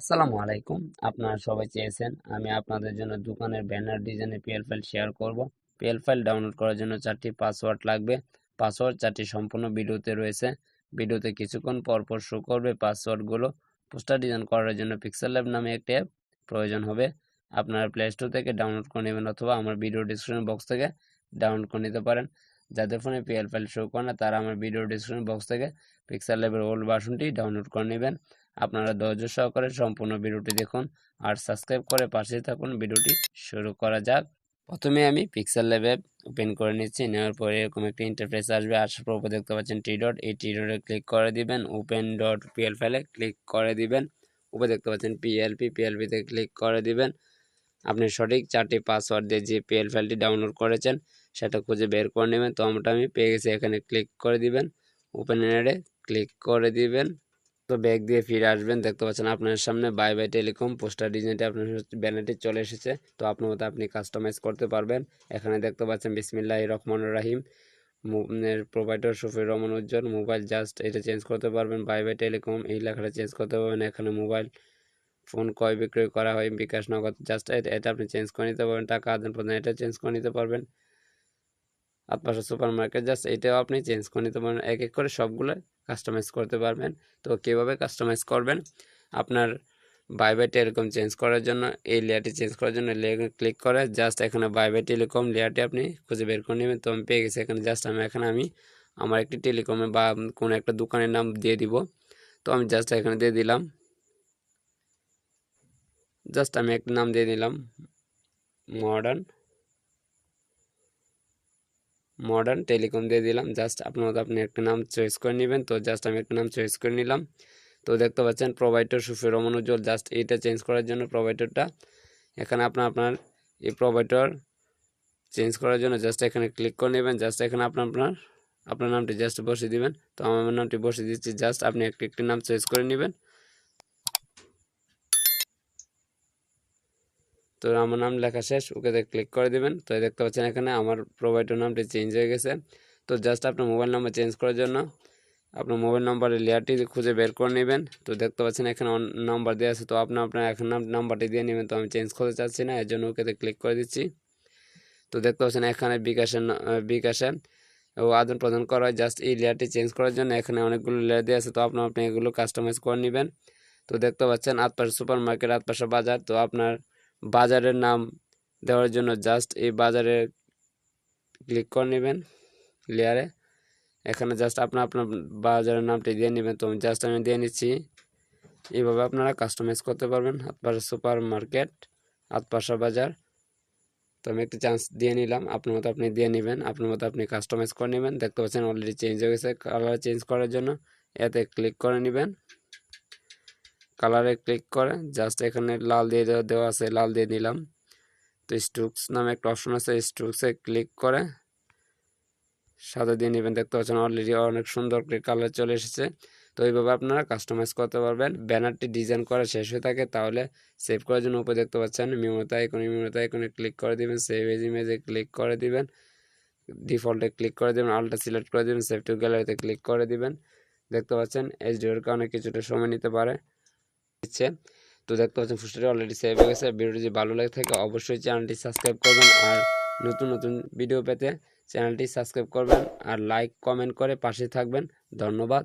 আসসালামু আলাইকুম। আপনারা সবাই চেয়েছেন, আমি আপনাদের জন্য দোকানের ব্যানার ডিজাইনে পিএল ফাইল শেয়ার করব। পিএল ফাইল ডাউনলোড করার জন্য চারটি পাসওয়ার্ড লাগবে। পাসওয়ার্ড চারটি সম্পূর্ণ ভিডিওতে রয়েছে। ভিডিওতে কিছুক্ষণ পর পর শো করবে পাসওয়ার্ডগুলো পোস্টার ডিজাইন করার জন্য পিক্সেল ল্যাব নামে একটি অ্যাপ প্রয়োজন হবে। আপনারা প্লে স্টোর থেকে ডাউনলোড করে নেবেন অথবা আমার ভিডিও ডিসক্রিপশন বক্স থেকে ডাউনলোড করে নিতে পারেন। যাদের ফোনে পিএল ফাইল শো করে না, তারা আমার ভিডিও ডিসক্রিপশন বক্স থেকে পিক্সেল ল্যাবের ওল্ড ভার্সনটি ডাউনলোড করে নেবেন। আপনারা ধৈর্য সহকারে সম্পূর্ণ ভিডিওটি দেখুন আর সাবস্ক্রাইব করে পাশে থাকুন। ভিডিওটি শুরু করা যাক। প্রথমে আমি পিক্সেল ল্যাবে ওপেন করে নিচ্ছি। নেওয়ার পরে এরকম একটি ইন্টারফেস আসবে। আসার পর দেখতে পাচ্ছেন টি ডট এই টি ডটে ক্লিক করে দিবেন। ওপেন ডট পিএল ফাইলে ক্লিক করে দিবেন। উপরে দেখতে পাচ্ছেন পিএলপি পিএলপিতে ক্লিক করে দিবেন। আপনি সঠিক চারটি পাসওয়ার্ড দিয়ে যে পিএল ফাইলটি ডাউনলোড করেছেন, সেটা খুঁজে বের করে নেবেন। তো আমরা আমি পেয়ে গেছি। এখানে ক্লিক করে দিবেন। ওপেন এডে ক্লিক করে দিবেন। তো ব্যাগ দিয়ে ফিরে আসবেন। দেখতে পাচ্ছেন আপনার সামনে বাই বাই টেলিকম পোস্টার ডিজাইনটি আপনার ব্যানারটি চলে এসেছে। তো আপনার মতো আপনি কাস্টমাইজ করতে পারবেন। এখানে দেখতে পাচ্ছেন বিসমিল্লাহ রহমান রাহিম। Provider Shafiur Rahman Ujjal. Mobile just এটা চেঞ্জ করতে পারবেন। বাই বাই টেলিকম এই লেখাটা চেঞ্জ করতে পারবেন। এখানে মোবাইল ফোন ক্রয় বিক্রয় করা হয় বিকাশ নগদ। জাস্ট এটা আপনি চেঞ্জ করে নিতে পারবেন। টাকা আদান প্রদান এটা চেঞ্জ করে নিতে পারবেন। আতপাশা সুপার মার্কেট জাস্ট এটাও আপনি চেঞ্জ করে নিতে পারবেন এক এক করে সবগুলো কাস্টমাইজ করতে পারবেন। তো কীভাবে কাস্টমাইজ করবেন? আপনার বাই বাই টেলিকম চেঞ্জ করার জন্য, এই লেয়ারটি চেঞ্জ করার জন্য ক্লিক করে জাস্ট এখানে বাই বাই টেলিকম লেয়ারটি আপনি খুঁজে বের করে নেবেন। তো আমি পেয়ে গেছি এখানে জাস্ট আমি এখানে, আমি আমার একটি টেলিকমে বা কোনো একটা দোকানের নাম দিয়ে দিব। তো আমি জাস্ট এখানে দিয়ে দিলাম। জাস্ট আমি একটা নাম দিয়ে দিলাম মডার্ন মডার্ন টেলিকম দিয়ে দিলাম। জাস্ট আপনার আপনি একটা নাম চয়েস করে নেবেন। তো জাস্ট আমি একটা নাম চয়েস করে নিলাম। তো দেখতে পাচ্ছেন প্রোভাইডার সুফির রমন উজ্জ্বল জাস্ট এইটা চেঞ্জ করার জন্য প্রোভাইডারটা এখানে আপনার আপনার এই প্রোভাইডার চেঞ্জ করার জন্য জাস্ট এখানে ক্লিক করে নেবেন। জাস্ট এখানে আপনার আপনার আপনার নামটি জাস্ট বসিয়ে দিবেন। তো আমার নামটি বসিয়ে দিচ্ছি। জাস্ট আপনি একটি একটি নাম চয়েস করে নেবেন। তো আমার নাম লেখা শেষ, ওকে ক্লিক করে দেবেন। তো দেখতে পাচ্ছেন এখানে আমার প্রোভাইডার নামটি চেঞ্জ হয়ে গেছে। তো জাস্ট আপনার মোবাইল নাম্বার চেঞ্জ করার জন্য আপনার মোবাইল নাম্বারের লেয়ারটি খুঁজে বের করে নেবেন। তো দেখতে পাচ্ছেন এখানে নাম্বার দেওয়া আছে, তো আপনার আপনার এখন নাম্বারটি দিয়ে নেবেন। তো আমি চেঞ্জ করতে চাচ্ছি না, এর জন্য ওকে ক্লিক করে দিচ্ছি। তো দেখতে পাচ্ছেন এখানে বিকাশের বিকাশে ও আদান প্রদান করা হয়। জাস্ট এই লেয়ারটি চেঞ্জ করার জন্য এখানে অনেকগুলো লেয়ার দেওয়া আছে, তো আপনার আপনি এগুলো কাস্টমাইজ করে নেবেন। তো দেখতে পাচ্ছেন আতপাশা সুপার মার্কেট আতপাশা বাজার। তো আপনার বাজারের নাম দেওয়ার জন্য জাস্ট এই বাজারে ক্লিক করে নেবেন লেয়ারে এখানে জাস্ট আপনার আপনার বাজারের নামটি দিয়ে নেবেন। তো জাস্ট আমি দিয়ে নিচ্ছি। এইভাবে আপনারা কাস্টমাইজ করতে পারবেন। হাতপাশা সুপার মার্কেট হাতপাশা বাজার। তো আমি একটি চান্স দিয়ে নিলাম। আপনার মতো আপনি দিয়ে নেবেন। আপনার মতো আপনি কাস্টমাইজ করে নেবেন। দেখতে পাচ্ছেন অলরেডি চেঞ্জ হয়ে গেছে। কালার চেঞ্জ করার জন্য এতে ক্লিক করে নেবেন। কালারে ক্লিক করে জাস্ট এখানে লাল দিয়ে দেওয়া দেওয়া আছে, লাল দিয়ে নিলাম। তো স্ট্রোকস নামে একটা অপশন আছে স্ট্রোকসে ক্লিক করে, সাদা দিয়ে নেবেন। দেখতে পাচ্ছেন অলরেডি অনেক সুন্দর কালার চলে এসেছে। তো এইভাবে আপনারা কাস্টমাইজ করতে পারবেন। ব্যানারটি ডিজাইন করা শেষ হয়ে থাকে, তাহলে সেভ করার জন্য উপরে দেখতে পাচ্ছেন মিমতা আইকনে মিমতা আইকনে ক্লিক করে দিবেন। সেভ এজ ইমেজে ক্লিক করে দিবেন। ডিফল্টে ক্লিক করে দেবেন আলটা সিলেক্ট করে দেবেন সেভ টু গ্যালারিতে ক্লিক করে দিবেন। দেখতে পাচ্ছেন এইচডিওর কারণে কিছুটা সময় নিতে পারে। দিচ্ছে। তো দেখতে পাচ্ছেন ফুস্টারে অলরেডি সেভ হয়ে গেছে। ভিডিওটি যদি ভালো লাগে থাকে, অবশ্যই চ্যানেলটি সাবস্ক্রাইব করবেন। আর নতুন নতুন ভিডিও পেতে চ্যানেলটি সাবস্ক্রাইব করবেন। আর লাইক কমেন্ট করে পাশে থাকবেন। ধন্যবাদ।